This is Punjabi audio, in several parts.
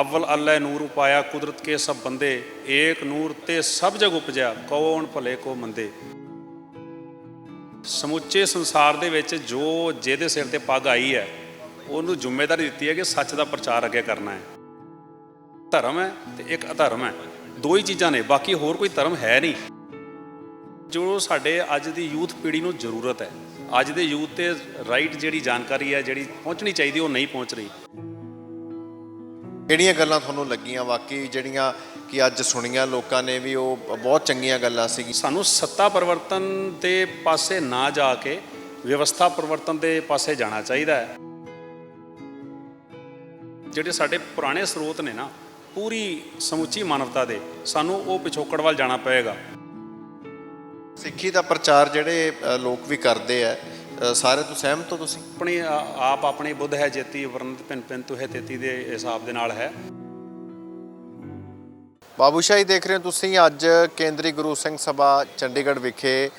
ਅਵਲ ਅੱਲਾ ਨੂਰ ਉਪਾਇਆ ਕੁਦਰਤ ਕੇ ਸਭ ਬੰਦੇ, ਏਕ ਨੂਰ ਤੇ ਸਭ ਜਗ ਉਪਜਿਆ, ਕੌਣ ਭਲੇ ਕੋ ਮੰਦੇ। ਸਮੁੱਚੇ ਸੰਸਾਰ ਦੇ ਵਿੱਚ ਜੋ ਜਿਹਦੇ ਸਿਰ ਤੇ ਪੱਗ ਆਈ ਹੈ, ਉਹਨੂੰ ਜ਼ਿੰਮੇਵਾਰੀ ਦਿੱਤੀ ਹੈ ਕਿ ਸੱਚ ਦਾ ਪ੍ਰਚਾਰ ਅੱਗੇ ਕਰਨਾ ਹੈ। ਧਰਮ ਹੈ ਤੇ ਇੱਕ ਅਧਰਮ ਹੈ, ਦੋ ਹੀ ਚੀਜ਼ਾਂ ਨੇ, ਬਾਕੀ ਹੋਰ ਕੋਈ ਧਰਮ ਹੈ ਨਹੀਂ। ਜੋ ਸਾਡੇ ਅੱਜ ਦੀ ਯੂਥ ਪੀੜ੍ਹੀ ਨੂੰ ਜ਼ਰੂਰਤ ਹੈ, ਅੱਜ ਦੇ ਯੂਥ ਤੇ ਰਾਈਟ ਜਿਹੜੀ ਜਾਣਕਾਰੀ ਹੈ, ਜਿਹੜੀ ਪਹੁੰਚਣੀ ਚਾਹੀਦੀ, ਉਹ ਨਹੀਂ ਪਹੁੰਚ ਰਹੀ। ਕਿਹੜੀਆਂ ਗੱਲਾਂ ਤੁਹਾਨੂੰ ਲੱਗੀਆਂ? ਵਾਕਈ ਜਿਹੜੀਆਂ ਕਿ ਅੱਜ ਸੁਣੀਆਂ ਲੋਕਾਂ ਨੇ ਵੀ ਉਹ ਬਹੁਤ ਚੰਗੀਆਂ ਗੱਲਾਂ ਸੀ ਸਾਨੂੰ ਸੱਤਾ ਪਰਿਵਰਤਨ ਦੇ ਪਾਸੇ ਨਾ ਜਾ ਕੇ ਵਿਵਸਥਾ ਪਰਿਵਰਤਨ ਦੇ ਪਾਸੇ ਜਾਣਾ ਚਾਹੀਦਾ ਹੈ। ਜਿਹੜੇ ਸਾਡੇ ਪੁਰਾਣੇ ਸਰੋਤ ਨੇ ਨਾ ਪੂਰੀ ਸਮੁੱਚੀ ਮਾਨਵਤਾ ਦੇ ਸਾਨੂੰ ਉਹ ਪਿਛੋਕੜ ਵੱਲ ਜਾਣਾ ਪਏਗਾ। ਸਿੱਖੀ ਦਾ ਪ੍ਰਚਾਰ ਜਿਹੜੇ ਲੋਕ ਵੀ ਕਰਦੇ ਆ ਸਾਰੇ ਤੋਂ ਸਹਿਮਤ ਹੋ ਤੁਸੀਂ? ਆਪਣੀ ਆਪ ਆਪਣੇ ਬੁੱਧ ਹੈ ਜੇਤੀ ਵਰਨਤ ਪਿੰਨ ਪਿੰਨ ਤੁਹੇ ਤੇਤੀ ਦੇ ਹਿਸਾਬ ਦੇ ਨਾਲ ਹੈ। ਬਾਬੂਸ਼ਾਹੀ ਦੇਖ ਰਹੇ ਹੋ ਤੁਸੀਂ ਅੱਜ ਕੇਂਦਰੀ ਗੁਰੂ ਸਿੰਘ ਸਭਾ ਚੰਡੀਗੜ੍ਹ ਵਿਖੇ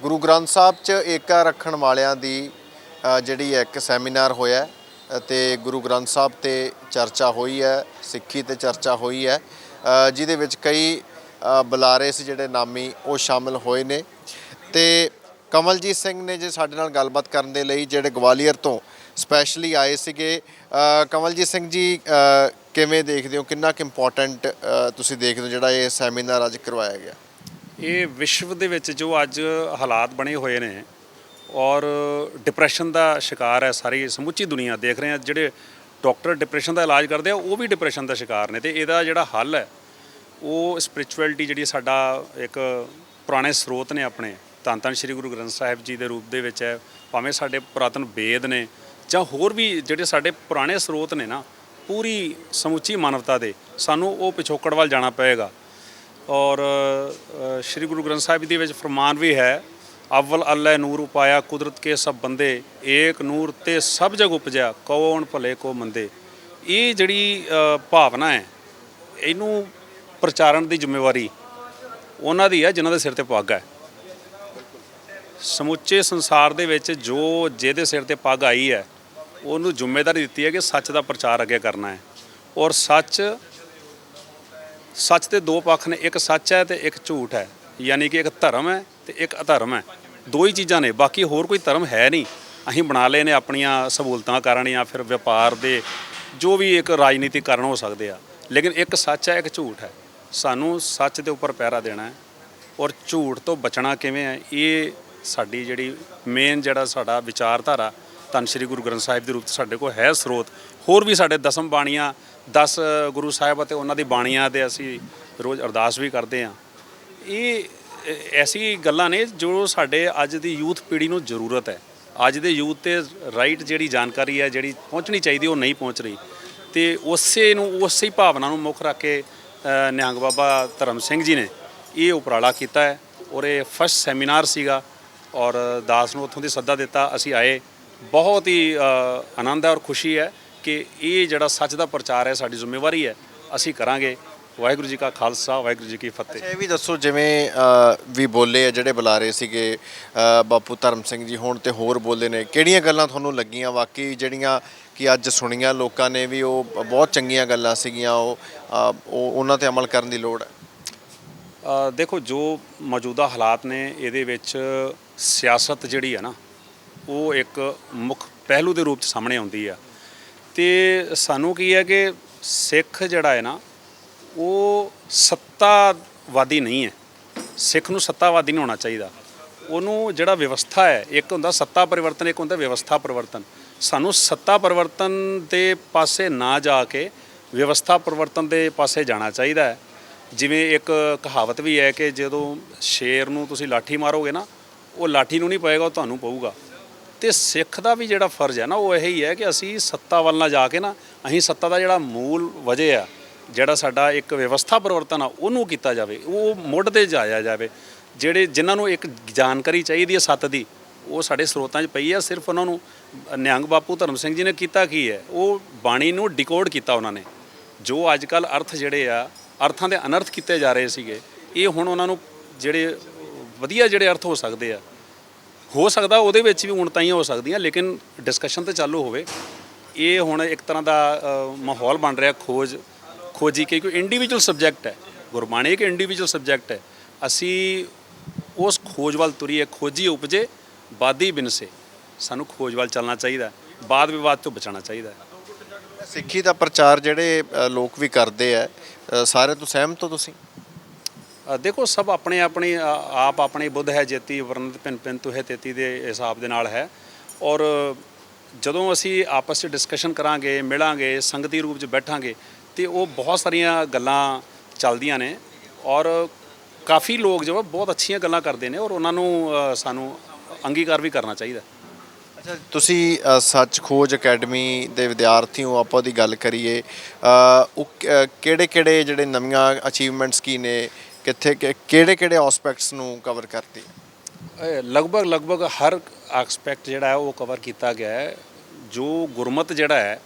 ਗੁਰੂ ਗ੍ਰੰਥ ਸਾਹਿਬ 'ਚ ਏਕਾ ਰੱਖਣ ਵਾਲਿਆਂ ਦੀ ਜਿਹੜੀ ਹੈ ਇੱਕ ਸੈਮੀਨਾਰ ਹੋਇਆ ਹੈ ਤੇ ਗੁਰੂ ਗ੍ਰੰਥ ਸਾਹਿਬ ਤੇ ਚਰਚਾ ਹੋਈ ਹੈ ਸਿੱਖੀ ਤੇ ਚਰਚਾ ਹੋਈ ਹੈ। ਜਿਹਦੇ ਵਿੱਚ ਕਈ ਬੁਲਾਰੇ ਸੀ ਜਿਹੜੇ ਨਾਮੀ ਉਹ ਸ਼ਾਮਲ ਹੋਏ ਨੇ। ਤੇ ਕਮਲਜੀਤ ਸਿੰਘ ਨੇ ਜੇ ਸਾਡੇ ਨਾਲ ਗੱਲਬਾਤ ਕਰਨ ਦੇ ਲਈ ਜਿਹੜੇ ਗਵਾਲੀਅਰ ਤੋਂ ਸਪੈਸ਼ਲੀ ਆਏ ਸੀਗੇ ਕਮਲਜੀਤ ਸਿੰਘ ਜੀ ਕਿਵੇਂ ਦੇਖਦੇ ਹੋ? ਕਿੰਨਾ ਕੁ ਇੰਪੋਰਟੈਂਟ ਤੁਸੀਂ ਦੇਖਦੇ ਹੋ ਜਿਹੜਾ ਇਹ ਸੈਮੀਨਾਰ ਅੱਜ ਕਰਵਾਇਆ ਗਿਆ? ਇਹ ਵਿਸ਼ਵ ਦੇ ਵਿੱਚ ਜੋ ਅੱਜ ਹਾਲਾਤ ਬਣੇ ਹੋਏ ਨੇ ਔਰ ਡਿਪਰੈਸ਼ਨ ਦਾ ਸ਼ਿਕਾਰ ਹੈ ਸਾਰੀ ਸਮੁੱਚੀ ਦੁਨੀਆ ਦੇਖ ਰਹੇ ਆ ਜਿਹੜੇ ਡਾਕਟਰ ਡਿਪਰੈਸ਼ਨ ਦਾ ਇਲਾਜ ਕਰਦੇ ਆ, ਉਹ ਵੀ ਡਿਪਰੈਸ਼ਨ ਦਾ ਸ਼ਿਕਾਰ ਨੇ ਤੇ ਇਹਦਾ ਜਿਹੜਾ ਹੱਲ ਹੈ, ਉਹ ਸਪਿਰਚੁਅਲਿਟੀ ਜਿਹੜੀ ਸਾਡਾ ਇੱਕ ਪੁਰਾਣੇ ਸਰੋਤ ਨੇ ਆਪਣੇ ਧੰਨ ਧੰਨ ਸ੍ਰੀ ਗੁਰੂ ਗ੍ਰੰਥ ਸਾਹਿਬ ਜੀ ਦੇ ਰੂਪ ਦੇ ਵਿੱਚ ਹੈ, ਭਾਵੇਂ ਸਾਡੇ ਪੁਰਾਤਨ ਵੇਦ ਨੇ ਜਾਂ ਹੋਰ ਵੀ ਜਿਹੜੇ ਸਾਡੇ ਪੁਰਾਣੇ ਸਰੋਤ ਨੇ ਨਾ, ਪੂਰੀ ਸਮੁੱਚੀ ਮਾਨਵਤਾ ਦੇ, ਸਾਨੂੰ ਉਹ ਪਿਛੋਕੜ ਵੱਲ ਜਾਣਾ ਪਏਗਾ। ਔਰ ਸ਼੍ਰੀ ਗੁਰੂ ਗ੍ਰੰਥ ਸਾਹਿਬ ਦੇ ਵਿੱਚ ਫਰਮਾਨ ਵੀ ਹੈ, ਅਵਲ ਅੱਲਾ ਨੂਰ ਉਪਾਇਆ, ਕੁਦਰਤ ਕੇ ਸਭ ਬੰਦੇ, ਏਕ ਨੂਰ ਤੇ ਸਭ ਜਗ ਉਪਜਿਆ, ਕੌਣ ਭਲੇ ਕੋ ਮੰਦੇ। ਇਹ ਜਿਹੜੀ ਭਾਵਨਾ ਹੈ, ਇਹਨੂੰ ਪ੍ਰਚਾਰਨ ਦੀ ਜ਼ਿੰਮੇਵਾਰੀ ਉਹਨਾਂ ਦੀ ਹੈ, ਜਿਨ੍ਹਾਂ ਦੇ ਸਿਰ ਤੇ ਪੱਗ ਹੈ। ਸਮੁੱਚੇ ਸੰਸਾਰ ਦੇ ਵਿੱਚ ਜੋ ਜਿਹਦੇ ਸਿਰ ਤੇ ਪੱਗ ਆਈ ਹੈ, ਉਹਨੂੰ ਜ਼ਿੰਮੇਵਾਰੀ ਦਿੱਤੀ ਹੈ ਕਿ ਸੱਚ ਦਾ ਪ੍ਰਚਾਰ ਅੱਗੇ ਕਰਨਾ ਹੈ। ਔਰ ਸੱਚ ਸੱਚ ਦੇ ਦੋ ਪੱਖ ਨੇ, ਇੱਕ ਸੱਚ ਹੈ ਤੇ ਇੱਕ ਝੂਠ ਹੈ। ਯਾਨੀ ਕਿ ਇੱਕ ਧਰਮ ਹੈ ਤੇ ਇੱਕ ਅਧਰਮ ਹੈ। ਦੋ ਹੀ ਚੀਜ਼ਾਂ ਨੇ, ਬਾਕੀ ਹੋਰ ਕੋਈ ਧਰਮ ਹੈ ਨਹੀਂ। ਅਸੀਂ ਬਣਾ ਲਏ ਨੇ ਆਪਣੀਆਂ ਸਹੂਲਤਾਂ ਕਾਰਨ ਜਾਂ ਫਿਰ ਵਪਾਰ ਦੇ ਜੋ ਵੀ ਇੱਕ ਰਾਜਨੀਤਿਕ ਕਾਰਨ ਹੋ ਸਕਦੇ ਆ। ਲੇਕਿਨ ਇੱਕ ਸੱਚ ਹੈ, ਇੱਕ ਝੂਠ ਹੈ। ਸਾਨੂੰ ਸੱਚ ਦੇ ਉੱਪਰ ਪਹਿਰਾ ਦੇਣਾ ਹੈ। ਔਰ ਝੂਠ ਤੋਂ ਬਚਣਾ ਕਿਵੇਂ ਹੈ, ਇਹ ਸਾਡੀ ਜਿਹੜੀ ਮੇਨ ਜਿਹੜਾ ਸਾਡਾ ਵਿਚਾਰਧਾਰਾ ਧੰਨ ਸ਼੍ਰੀ ਗੁਰੂ ਗ੍ਰੰਥ ਸਾਹਿਬ ਦੇ ਰੂਪ 'ਚ ਸਾਡੇ ਕੋਲ ਹੈ ਸਰੋਤ, ਹੋਰ ਵੀ ਸਾਡੇ ਦਸਮ ਬਾਣੀਆਂ 10 ਗੁਰੂ ਸਾਹਿਬ ਅਤੇ ਉਹਨਾਂ ਦੀ ਬਾਣੀਆਂ ਦੇ ਅਸੀਂ ਰੋਜ਼ ਅਰਦਾਸ ਵੀ ਕਰਦੇ ਹਾਂ। ਇਹ ਐਸੀ ਗੱਲਾਂ ਨੇ ਜੋ ਸਾਡੇ ਅੱਜ ਦੀ ਯੂਥ ਪੀੜ੍ਹੀ ਨੂੰ ਜ਼ਰੂਰਤ ਹੈ। ਅੱਜ ਦੇ ਯੂਥ ਤੇ ਰਾਈਟ ਜਿਹੜੀ ਜਾਣਕਾਰੀ ਹੈ, ਜਿਹੜੀ ਪਹੁੰਚਣੀ ਚਾਹੀਦੀ ਉਹ ਨਹੀਂ ਪਹੁੰਚ ਰਹੀ। ਤੇ ਉਸੇ ਨੂੰ, ਉਸੇ ਹੀ ਭਾਵਨਾ ਨੂੰ ਮੁੱਖ ਰੱਖ ਕੇ ਨਿਹੰਗ ਬਾਬਾ ਧਰਮ ਸਿੰਘ ਜੀ ਨੇ ਇਹ ਉਪਰਾਲਾ ਕੀਤਾ ਹੈ ਔਰ ਇਹ ਫਸਟ ਸੈਮੀਨਾਰ ਸੀਗਾ। ਔਰ ਦਾਸ ਨੂੰ ਉੱਥੋਂ ਦੀ ਸੱਦਾ ਦਿੱਤਾ ਅਸੀਂ ਆਏ। ਬਹੁਤ ਹੀ ਆਨੰਦ ਹੈ ਔਰ ਖੁਸ਼ੀ ਹੈ ਕਿ ਇਹ ਜਿਹੜਾ ਸੱਚ ਦਾ ਪ੍ਰਚਾਰ ਹੈ ਸਾਡੀ ਜ਼ਿੰਮੇਵਾਰੀ ਹੈ। ਅਸੀਂ ਕਰਾਂਗੇ। ਵਾਹਿਗੁਰੂ ਜੀ ਕਾ ਖਾਲਸਾ ਵਾਹਿਗੁਰੂ ਜੀ ਕੀ ਫਤਿਹ। ਇਹ ਵੀ ਦੱਸੋ ਜਿਵੇਂ ਵੀ ਬੋਲੇ ਆ ਜਿਹੜੇ ਬੁਲਾਰੇ ਸੀਗੇ ਅ, ਬਾਪੂ ਧਰਮ ਸਿੰਘ ਜੀ ਹੁਣ ਤੇ ਹੋਰ ਬੋਲੇ ਨੇ। ਕਿਹੜੀਆਂ ਗੱਲਾਂ ਤੁਹਾਨੂੰ ਲੱਗੀਆਂ? ਵਾਕਈ ਜਿਹੜੀਆਂ ਕਿ ਅੱਜ ਸੁਣੀਆਂ ਲੋਕਾਂ ਨੇ ਵੀ ਉਹ ਬਹੁਤ ਚੰਗੀਆਂ ਗੱਲਾਂ ਸੀਗੀਆਂ ਉਹ ਉਹ ਉਹਨਾਂ ਤੇ ਅਮਲ ਕਰਨ ਦੀ ਲੋੜ ਹੈ। ਦੇਖੋ ਜੋ ਮੌਜੂਦਾ ਹਾਲਾਤ ਨੇ ਇਹਦੇ ਵਿੱਚ ਸਿਆਸਤ ਜਿਹੜੀ ਆ ਨਾ, ਉਹ ਇੱਕ ਮੁੱਖ ਪਹਿਲੂ ਦੇ ਰੂਪ ਚ ਸਾਹਮਣੇ ਆਉਂਦੀ ਆ। ਤੇ ਸਾਨੂੰ ਕੀ ਹੈ ਕਿ ਸਿੱਖ ਜਿਹੜਾ ਹੈ ਨਾ, ਉਹ ਸੱਤਾਵਾਦੀ ਨਹੀਂ ਹੈ। ਸਿੱਖ ਨੂੰ ਸੱਤਾਵਾਦੀ ਨਹੀਂ ਹੋਣਾ ਚਾਹੀਦਾ। ਉਹਨੂੰ ਜਿਹੜਾ ਵਿਵਸਥਾ ਹੈ, ਇੱਕ ਹੁੰਦਾ ਸੱਤਾ ਪਰਿਵਰਤਨ, ਇੱਕ ਹੁੰਦਾ ਵਿਵਸਥਾ ਪਰਿਵਰਤਨ। ਸਾਨੂੰ ਸੱਤਾ ਪਰਿਵਰਤਨ ਦੇ ਪਾਸੇ ਨਾ ਜਾ ਕੇ ਵਿਵਸਥਾ ਪਰਿਵਰਤਨ ਦੇ ਪਾਸੇ ਜਾਣਾ ਚਾਹੀਦਾ ਹੈ। ਜਿਵੇਂ ਇੱਕ ਕਹਾਵਤ ਵੀ ਹੈ ਕਿ ਜਦੋਂ ਸ਼ੇਰ ਨੂੰ ਤੁਸੀਂ ਲਾਠੀ ਮਾਰੋਗੇ ਨਾ ਉਹ ਲਾਠੀ ਨੂੰ ਨਹੀਂ ਪਏਗਾ, ਉਹ ਤੁਹਾਨੂੰ ਪਊਗਾ। ਤੇ ਸਿੱਖ ਦਾ ਵੀ ਜਿਹੜਾ ਫਰਜ਼ ਹੈ ਨਾ, ਉਹ ਇਹੀ ਹੈ ਕਿ ਅਸੀਂ ਸੱਤਾ ਵੱਲ ਨਾ ਜਾ ਕੇ ਨਾ, ਅਸੀਂ ਸੱਤਾ ਦਾ ਜਿਹੜਾ ਮੂਲ ਵਜ੍ਹਾ ਆ, ਜਿਹੜਾ ਸਾਡਾ ਇੱਕ ਵਿਵਸਥਾ ਪਰਿਵਰਤਨ ਆ, ਉਹਨੂੰ ਕੀਤਾ ਜਾਵੇ। ਉਹ ਮੁੱਢ ਤੇ ਜਾਇਆ ਜਾਵੇ। ਜਿਹੜੇ ਜਿਨ੍ਹਾਂ ਨੂੰ ਇੱਕ ਜਾਣਕਾਰੀ ਚਾਹੀਦੀ ਹੈ ਸੱਤ ਦੀ, ਉਹ ਸਾਡੇ ਸਰੋਤਾਂ 'ਚ ਪਈ ਆ। ਸਿਰਫ ਉਹਨਾਂ ਨੂੰ ਨਿਹੰਗ ਬਾਪੂ ਧਰਮ ਸਿੰਘ ਜੀ ਨੇ ਕੀਤਾ ਕੀ ਹੈ? ਉਹ ਬਾਣੀ ਨੂੰ ਡਿਕੋਡ ਕੀਤਾ ਉਹਨਾਂ ਨੇ। ਜੋ ਅੱਜ ਕੱਲ ਅਰਥ ਜਿਹੜੇ ਆ, ਅਰਥਾਂ ਦੇ ਅਨਰਥ ਕੀਤੇ ਜਾ ਰਹੇ ਸੀਗੇ, ਇਹ ਹੁਣ ਉਹਨਾਂ ਨੂੰ ਜਿਹੜੇ ਵਧੀਆ ਜਿਹੜੇ ਅਰਥ ਹੋ ਸਕਦੇ ਆ ਹੋ ਸਕਦਾ ਉਹਦੇ ਵਿੱਚ ਵੀ ਉਣਤਾਈਆਂ ਹੋ ਸਕਦੀਆਂ, ਲੇਕਿਨ ਡਿਸਕਸ਼ਨ ਤੇ ਚਾਲੂ ਹੋਵੇ। ਇਹ ਹੁਣ ਇੱਕ ਤਰ੍ਹਾਂ ਦਾ ਮਾਹੌਲ ਬਣ ਰਿਹਾ ਖੋਜ, ਖੋਜੀ ਕਿ ਕੋਈ ਇੰਡੀਵਿਜੂਅਲ ਸਬਜੈਕਟ ਹੈ। ਗੁਰਬਾਣੀ ਇੱਕ ਇੰਡੀਵਿਜੂਅਲ ਸਬਜੈਕਟ ਹੈ। ਅਸੀਂ ਉਸ ਖੋਜ ਵੱਲ ਤੁਰੀਏ, ਖੋਜੀ ਉਪਜੇ ਬਾਦੀ ਬਿਨਸੇ। ਸਾਨੂੰ ਖੋਜ ਵੱਲ ਚੱਲਣਾ ਚਾਹੀਦਾ ਹੈ। ਬਾਦ ਵਿਵਾਦ ਤੋਂ ਬਚਣਾ ਚਾਹੀਦਾ ਸਿੱਖੀ ਦਾ ਪ੍ਰਚਾਰ ਜਿਹੜੇ ਲੋਕ ਵੀ ਕਰਦੇ ਆ ਸਾਰੇ ਤੋਂ ਸਹਿਮਤ ਹੋ ਤੁਸੀਂ? ਦੇਖੋ ਸਭ ਆਪਣੇ ਆਪਣੇ ਅ, ਆਪ ਆਪਣੇ ਬੁੱਧ ਹੈ ਜੇਤੀ ਵਰਨਤ ਪਿੰਨ ਪਿੰਨ ਤੁਹੇ ਤੇਤੀ ਦੇ ਹਿਸਾਬ ਦੇ ਨਾਲ ਹੈ। ਔਰ ਜਦੋਂ ਅਸੀਂ ਆਪਸ ਵਿੱਚ ਡਿਸਕਸ਼ਨ ਕਰਾਂਗੇ ਮਿਲਾਂਗੇ ਸੰਗਤੀ ਰੂਪ 'ਚ ਬੈਠਾਂਗੇ ਤੇ ਉਹ ਬਹੁਤ ਸਾਰੀਆਂ ਗੱਲਾਂ ਚੱਲਦੀਆਂ ਨੇ। ਔਰ ਕਾਫੀ ਲੋਕ ਜੋ ਬਹੁਤ ਅੱਛੀਆਂ ਗੱਲਾਂ ਕਰਦੇ ਨੇ ਔਰ ਉਹਨਾਂ ਨੂੰ ਸਾਨੂੰ ਅੰਗੀਕਾਰ ਵੀ ਕਰਨਾ ਚਾਹੀਦਾ। ਅੱਛਾ ਤੁਸੀਂ ਸੱਚ ਖੋਜ ਅਕੈਡਮੀ ਦੇ ਵਿਦਿਆਰਥੀ ਹੋ ਆਪਾਂ ਦੀ ਗੱਲ ਕਰੀਏ। ਉਹ ਕਿਹੜੇ ਕਿਹੜੇ ਜਿਹੜੇ ਨਵੀਆਂ ਅਚੀਵਮੈਂਟਸ ਕੀ ਨੇ? ਕਿੱਥੇ ਕਿਹੜੇ ਕਿਹੜੇ ਐਸਪੈਕਟਸ ਨੂੰ ਕਵਰ ਕਰਦੀ? ਹੈ ਲਗਭਗ ਲਗਭਗ ਹਰ ਐਸਪੈਕਟ ਜਿਹੜਾ ਹੈ ਉਹ ਕਵਰ ਕੀਤਾ ਗਿਆ ਹੈ। ਜੋ ਗੁਰਮਤ ਜਿਹੜਾ ਹੈ,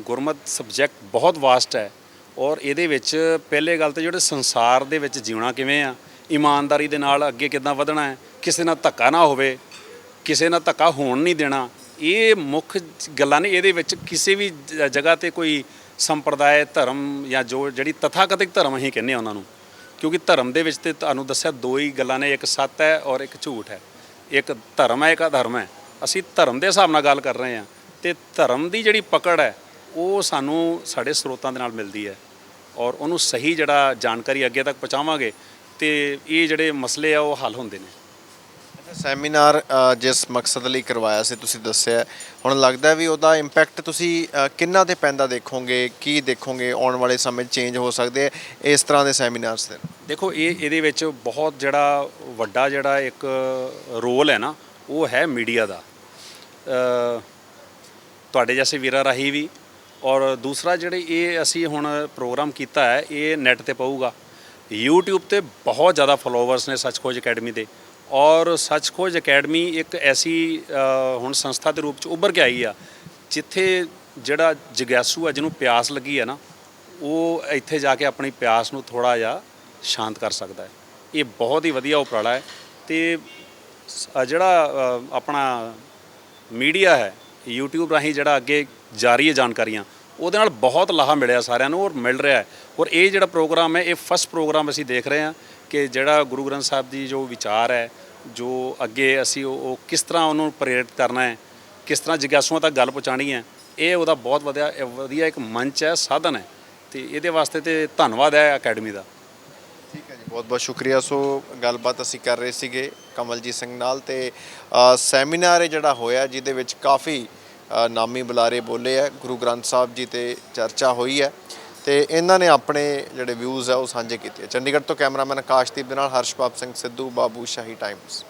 ਗੁਰਮਤ ਸਬਜੈਕਟ ਬਹੁਤ ਵਾਸਟ ਹੈ ਔਰ ਇਹਦੇ ਵਿੱਚ ਪਹਿਲੇ ਗੱਲ ਤਾਂ ਜਿਹੜੇ ਸੰਸਾਰ ਦੇ ਵਿੱਚ ਜਿਉਣਾ ਕਿਵੇਂ ਆ, ਇਮਾਨਦਾਰੀ ਦੇ ਨਾਲ ਅੱਗੇ ਕਿੱਦਾਂ ਵਧਣਾ ਹੈ, ਕਿਸੇ ਨਾਲ ਧੱਕਾ ਨਾ ਹੋਵੇ, ਕਿਸੇ ਨਾਲ ਧੱਕਾ ਹੋਣ ਨਹੀਂ ਦੇਣਾ, ਇਹ ਮੁੱਖ ਗੱਲਾਂ ਨੇ ਇਹਦੇ ਵਿੱਚ ਕਿਸੇ ਵੀ ਜਗ੍ਹਾ ਤੇ ਕੋਈ ਸੰਪਰਦਾਇ, ਧਰਮ ਜਾਂ ਜੋ ਜਿਹੜੀ ਤਥਾਕਥਿਤ ਧਰਮ ਅਸੀਂ ਕਹਿੰਦੇ ਆ ਉਹਨਾਂ ਨੂੰ। ਕਿਉਂਕਿ ਧਰਮ ਦੇ ਵਿੱਚ ਤੇ ਤੁਹਾਨੂੰ ਦੱਸਿਆ ਦੋ ਹੀ ਗੱਲਾਂ ਨੇ, ਇੱਕ ਸੱਤ ਹੈ ਔਰ ਇੱਕ ਝੂਠ ਹੈ। ਇੱਕ ਧਰਮ ਹੈ, ਇੱਕ ਅਧਰਮ ਹੈ। ਅਸੀਂ ਧਰਮ ਦੇ ਹਿਸਾਬ ਨਾਲ ਗੱਲ ਕਰ ਰਹੇ ਹਾਂ ਤੇ ਧਰਮ ਦੀ ਜਿਹੜੀ ਪਕੜ ਹੈ, ਉਹ ਸਾਨੂੰ ਸਾਡੇ ਸਰੋਤਾਂ ਦੇ ਨਾਲ ਮਿਲਦੀ ਹੈ ਔਰ ਉਹਨੂੰ ਸਹੀ ਜਿਹੜਾ ਜਾਣਕਾਰੀ ਅੱਗੇ ਤੱਕ ਪਹੁੰਚਾਵਾਂਗੇ ਤੇ ਇਹ ਜਿਹੜੇ ਮਸਲੇ ਆ, ਉਹ ਹੱਲ ਹੁੰਦੇ ਨੇ। ਸੈਮੀਨਾਰ ਜਿਸ ਮਕਸਦ ਲਈ ਕਰਵਾਇਆ ਸੀ, ਤੁਸੀਂ ਦੱਸਿਆ। ਹੁਣ ਲੱਗਦਾ ਵੀ ਉਹਦਾ ਇੰਪੈਕਟ ਤੁਸੀਂ ਕਿੰਨਾ ਤੇ ਪੈਂਦਾ ਦੇਖੋਗੇ, ਕੀ ਦੇਖੋਗੇ, ਆਉਣ ਵਾਲੇ ਸਮੇਂ 'ਚ ਚੇਂਜ ਹੋ ਸਕਦੇ ਇਸ ਤਰ੍ਹਾਂ ਦੇ ਸੈਮੀਨਾਰਸ ਦੇ ਦੇਖੋ, ਇਹ, ਇਹਦੇ ਵਿੱਚ ਬਹੁਤ ਜਿਹੜਾ ਵੱਡਾ ਜਿਹੜਾ ਇੱਕ ਰੋਲ ਹੈ ਨਾ, ਉਹ ਹੈ ਮੀਡੀਆ ਦਾ। ਤੁਹਾਡੇ ਜੈਸੇ ਵੀਰਾਂ ਰਾਹੀਂ ਵੀ, ਔਰ ਦੂਸਰਾ ਜਿਹੜੇ ਇਹ ਅਸੀਂ ਹੁਣ ਪ੍ਰੋਗਰਾਮ ਕੀਤਾ ਹੈ, ਇਹ ਨੈਟ ਤੇ ਪਊਗਾ। YouTube ਤੇ ਬਹੁਤ ਜ਼ਿਆਦਾ ਫਾਲੋਅਰਸ ਨੇ ਸੱਚਖੋਜ ਅਕੈਡਮੀ ਦੇ। ਔਰ ਸੱਚ ਖੋਜ ਅਕੈਡਮੀ ਇੱਕ ਐਸੀ ਹੁਣ ਸੰਸਥਾ ਦੇ ਰੂਪ ਚ ਉੱਭਰ ਕੇ ਆਈ ਆ, ਜਿੱਥੇ ਜਿਹੜਾ ਜਗਿਆਸੂ ਆ, ਜਿਹਨੂੰ ਪਿਆਸ ਲੱਗੀ ਆ ਨਾ, ਉਹ ਇੱਥੇ ਜਾ ਕੇ ਆਪਣੀ ਪਿਆਸ ਨੂੰ ਥੋੜਾ ਜਿਹਾ ਸ਼ਾਂਤ ਕਰ ਸਕਦਾ ਹੈ। ਇਹ ਬਹੁਤ ਹੀ ਵਧੀਆ ਉਪਰਾਲਾ ਹੈ ਤੇ ਜਿਹੜਾ ਆਪਣਾ ਮੀਡੀਆ ਹੈ, YouTube ਰਾਹੀਂ ਜਿਹੜਾ ਅੱਗੇ ਜਾਰੀ ਹੈ ਜਾਣਕਾਰੀਆਂ, ਉਹਦੇ ਨਾਲ ਬਹੁਤ ਲਾਹਾ ਮਿਲਿਆ ਸਾਰਿਆਂ ਨੂੰ ਔਰ ਮਿਲ ਰਿਹਾ ਹੈ। ਔਰ ਇਹ ਜਿਹੜਾ ਪ੍ਰੋਗਰਾਮ ਹੈ, ਇਹ ਫਸਟ ਪ੍ਰੋਗਰਾਮ ਅਸੀਂ ਦੇਖ ਰਹੇ ਹਾਂ। ਕਿ ਜਿਹੜਾ ਗੁਰੂ ਗ੍ਰੰਥ ਸਾਹਿਬ ਦੀ ਜੋ ਵਿਚਾਰ ਹੈ, ਜੋ ਅੱਗੇ ਅਸੀਂ ਉਹ ਉਹ ਕਿਸ ਤਰ੍ਹਾਂ ਉਹਨੂੰ ਪ੍ਰੇਰਿਤ ਕਰਨਾ ਹੈ, ਕਿਸ ਤਰ੍ਹਾਂ ਜਿਗਿਆਸੂਆਂ ਤੱਕ ਗੱਲ ਪਹੁੰਚਾਉਣੀ ਹੈ, ਇਹ ਉਹਦਾ ਬਹੁਤ ਵਧੀਆ ਵਧੀਆ ਇੱਕ ਮੰਚ ਹੈ, ਸਾਧਨ ਹੈ ਤੇ ਇਹਦੇ ਵਾਸਤੇ ਤੇ ਧੰਨਵਾਦ ਹੈ ਅਕੈਡਮੀ ਦਾ। ਠੀਕ ਹੈ ਜੀ, ਬਹੁਤ ਬਹੁਤ ਸ਼ੁਕਰੀਆ। ਸੋ ਗੱਲਬਾਤ ਅਸੀਂ ਕਰ ਰਹੇ ਸੀਗੇ ਕਮਲਜੀਤ ਸਿੰਘ ਨਾਲ ਤੇ ਸੈਮੀਨਾਰ ਜਿਹੜਾ ਹੋਇਆ ਜਿਹਦੇ ਵਿੱਚ ਕਾਫੀ ਨਾਮੀ ਬੁਲਾਰੇ ਬੋਲੇ ਆ। ਗੁਰੂ ਗ੍ਰੰਥ ਸਾਹਿਬ ਜੀ ਤੇ ਚਰਚਾ ਹੋਈ ਹੈ। ਤੇ ਇਹਨਾਂ ਨੇ ਆਪਣੇ ਜਿਹੜੇ ਵਿਊਜ਼ ਆ ਉਹ ਸਾਂਝੇ ਕੀਤੇ ਚੰਡੀਗੜ੍ਹ ਤੋਂ ਕੈਮਰਾਮੈਨ ਆਕਾਸ਼ਦੀਪ ਦੇ ਨਾਲ ਹਰਸ਼ਪਾਪ ਸਿੰਘ ਸਿੱਧੂ, ਬਾਬੂ ਸ਼ਾਹੀ ਟਾਈਮਸ